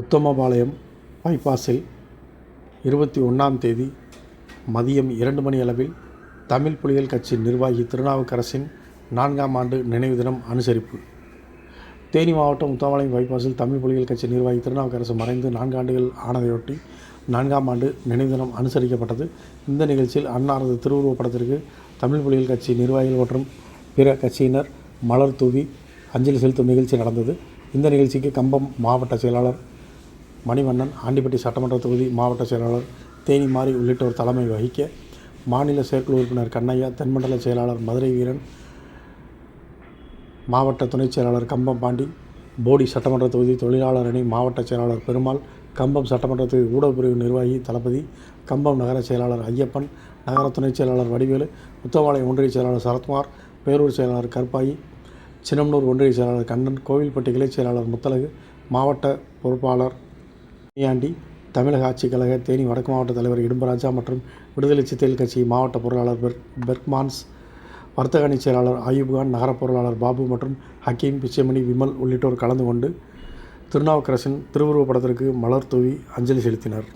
உத்தமபாளையம் பைபாஸில் இருபத்தி ஒன்றாம் தேதி மதியம் இரண்டு மணி அளவில் தமிழ் புலிகள் கட்சி நிர்வாகி திருநாவுக்கரசின் நான்காம் ஆண்டு நினைவு தினம் அனுசரிப்பு. தேனி மாவட்டம் உத்தமபாளையம் பைபாஸில் தமிழ் புலிகள் கட்சி நிர்வாகி திருநாவுக்கரசு மறைந்து நான்காண்டுகள் ஆனதையொட்டி நான்காம் ஆண்டு நினைவு தினம் அனுசரிக்கப்பட்டது. இந்த நிகழ்ச்சியில் அன்னாரது திருவுருவப் படத்திற்கு தமிழ் புலிகள் கட்சி நிர்வாகிகள் மற்றும் பிற கட்சியினர் மலர் தூவி அஞ்சலி செலுத்தும் நிகழ்ச்சி நடந்தது. இந்த நிகழ்ச்சிக்கு கம்பம் மாவட்ட செயலாளர் மணிவண்ணன் ஆண்டிப்பட்டி சட்டமன்ற தொகுதி மாவட்ட செயலாளர் தேனி மாறி உள்ளிட்டோர் தலைமை வகிக்க மாநில செயற்குழு உறுப்பினர் கண்ணையா தென்மண்டல செயலாளர் மதுரை வீரன் மாவட்ட துணைச் செயலாளர் கம்பம் பாண்டி போடி சட்டமன்ற தொகுதி தொழிலாளர் அணி மாவட்ட செயலாளர் பெருமாள் கம்பம் சட்டமன்ற தொகுதி ஊடகப்பிரிவு நிர்வாகி தளபதி கம்பம் நகர செயலாளர் ஐயப்பன் நகர துணைச் செயலாளர் வடிவேலு உத்தவாளையம் ஒன்றிய செயலாளர் சரத்குமார் பேரூர் செயலாளர் கற்பாயி சின்னமனூர் ஒன்றிய செயலாளர் கண்ணன் கோவில்பட்டி கிளைச் செயலாளர் முத்தலகு மாவட்ட பொறுப்பாளர் முனியாண்டி தமிழக ஆட்சிக் கழக தேனி வடக்கு மாவட்ட தலைவர் இடும்பராஜா மற்றும் விடுதலை சிறுத்தைகள் கட்சி மாவட்ட பொருளாளர் பெர் பெர்க்மான்ஸ் வர்த்தக அணி செயலாளர் ஆயூப்கான் நகர பொருளாளர் பாபு மற்றும் ஹக்கீம் பிச்சைமணி விமல் உள்ளிட்டோர் கலந்து கொண்டு திருநாவுக்கரசின் திருவுருவப் படத்திற்கு மலர் தூவி அஞ்சலி செலுத்தினர்.